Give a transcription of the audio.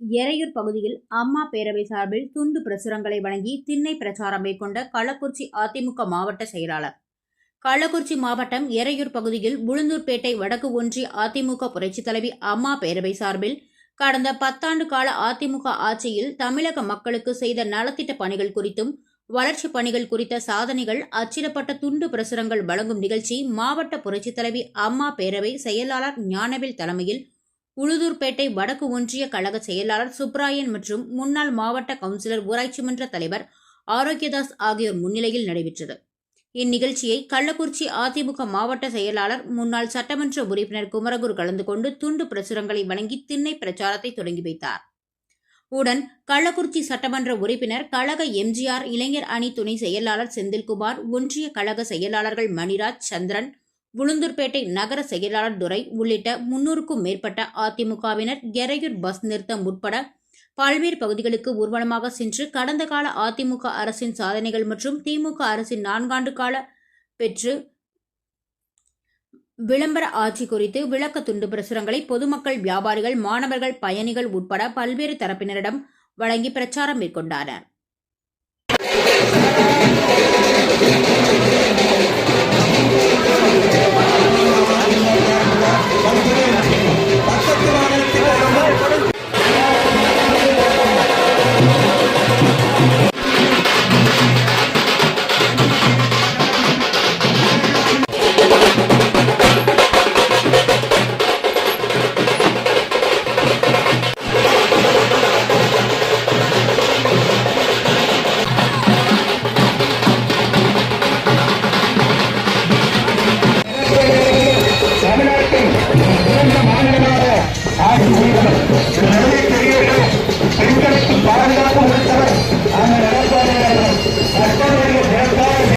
எறையூர் பகுதியில் அம்மா பேரவை சார்பில் துண்டு பிரசுரங்களை வழங்கி திண்ணை பிரச்சாரம் மேற்கொண்ட கள்ளக்குறிச்சி அதிமுக மாவட்ட செயலாளர். கள்ளக்குறிச்சி மாவட்டம் எறையூர் பகுதியில் உளுந்தூர்பேட்டை வடக்கு ஒன்றிய அதிமுக புரட்சித் தலைவி அம்மா பேரவை சார்பில் கடந்த பத்தாண்டு கால அதிமுக ஆட்சியில் தமிழக மக்களுக்கு செய்த நலத்திட்ட பணிகள் குறித்தும் வளர்ச்சிப் பணிகள் குறித்த சாதனைகள் அச்சிடப்பட்ட துண்டு பிரசுரங்கள் வழங்கும் நிகழ்ச்சி மாவட்ட புரட்சித் தலைவி அம்மா பேரவை செயலாளர் ஞானவேல் தலைமையில் உளுதூர்பேட்டை வடக்கு ஒன்றிய கழக செயலாளர் சுப்ராயன் மற்றும் முன்னாள் மாவட்ட கவுன்சிலர் ஊராட்சி மன்ற தலைவர் ஆரோக்கியதாஸ் ஆகியோர் முன்னிலையில் நடைபெற்றது. இந்நிகழ்ச்சியை கள்ளக்குறிச்சி அதிமுக மாவட்ட செயலாளர் முன்னாள் சட்டமன்ற உறுப்பினர் குமரகுரு கலந்து கொண்டு துண்டு பிரசுரங்களை வழங்கி திண்ணை பிரச்சாரத்தை தொடங்கி வைத்தார். உடன் கள்ளக்குறிச்சி சட்டமன்ற உறுப்பினர் கழக எம்ஜிஆர் இளைஞர் அணி துணை செயலாளர் செந்தில்குமார் ஒன்றிய கழக செயலாளர்கள் மணிராஜ் சந்திரன் உளுந்தூர்பேட்டை நகர செயலாளர் துரை உள்ளிட்ட முன்னூறுக்கும் மேற்பட்ட அதிமுகவினர் எறையூர் பஸ் நிறுத்தம் உட்பட பல்வேறு பகுதிகளுக்கு ஊர்வலமாக சென்று கடந்த கால அதிமுக அரசின் சாதனைகள் மற்றும் திமுக அரசின் நான்காண்டு கால பெற்று விளம்பர ஆட்சி குறித்து விளக்க துண்டு பிரசுரங்களை பொதுமக்கள் வியாபாரிகள் மாணவர்கள் பயணிகள் உட்பட பல்வேறு தரப்பினரிடம் வழங்கி பிரச்சாரம் மேற்கொண்டனர் பாருங்கள் பாருங்கள்